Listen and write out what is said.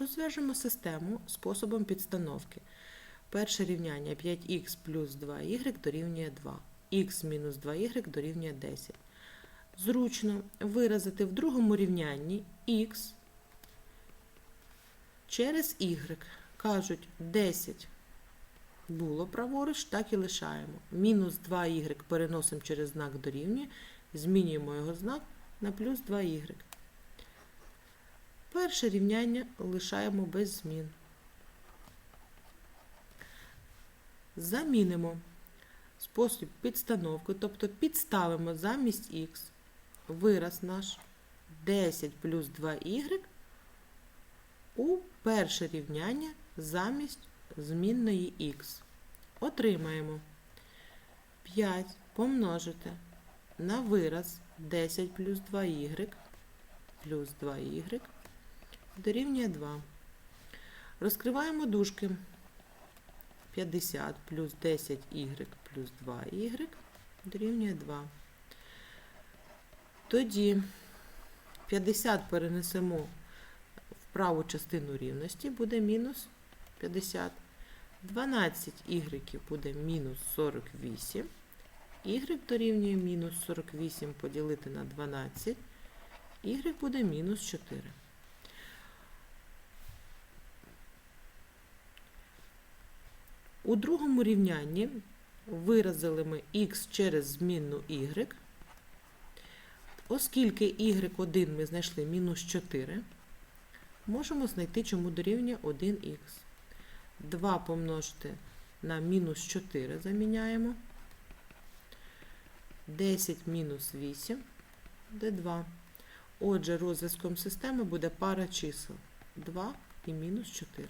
Розв'яжемо систему способом підстановки. Перше рівняння 5х плюс 2y дорівнює 2. х мінус 2y дорівнює 10. Зручно виразити в другому рівнянні х через y. Кажуть, 10 було праворуч, так і лишаємо. Мінус 2y переносимо через знак дорівнює, змінюємо його знак на плюс 2y. Перше рівняння лишаємо без змін. Замінимо спосіб підстановки, тобто підставимо замість х вираз наш 10 плюс 2y у перше рівняння замість змінної х. Отримаємо 5 помножити на вираз 10 плюс 2y плюс 2y дорівнює 2. Розкриваємо дужки. 50 плюс 10y плюс 2y дорівнює 2. Тоді 50 перенесемо в праву частину рівності, буде мінус 50. 12 y буде мінус 48. y дорівнює мінус 48 поділити на 12. y буде мінус 4. У другому рівнянні виразили ми х через змінну y. Оскільки y1 ми знайшли мінус 4, можемо знайти, чому дорівнює 1х. 2 помножити на мінус 4 заміняємо. 10 мінус 8 буде 2. Отже, розв'язком системи буде пара чисел 2 і мінус 4.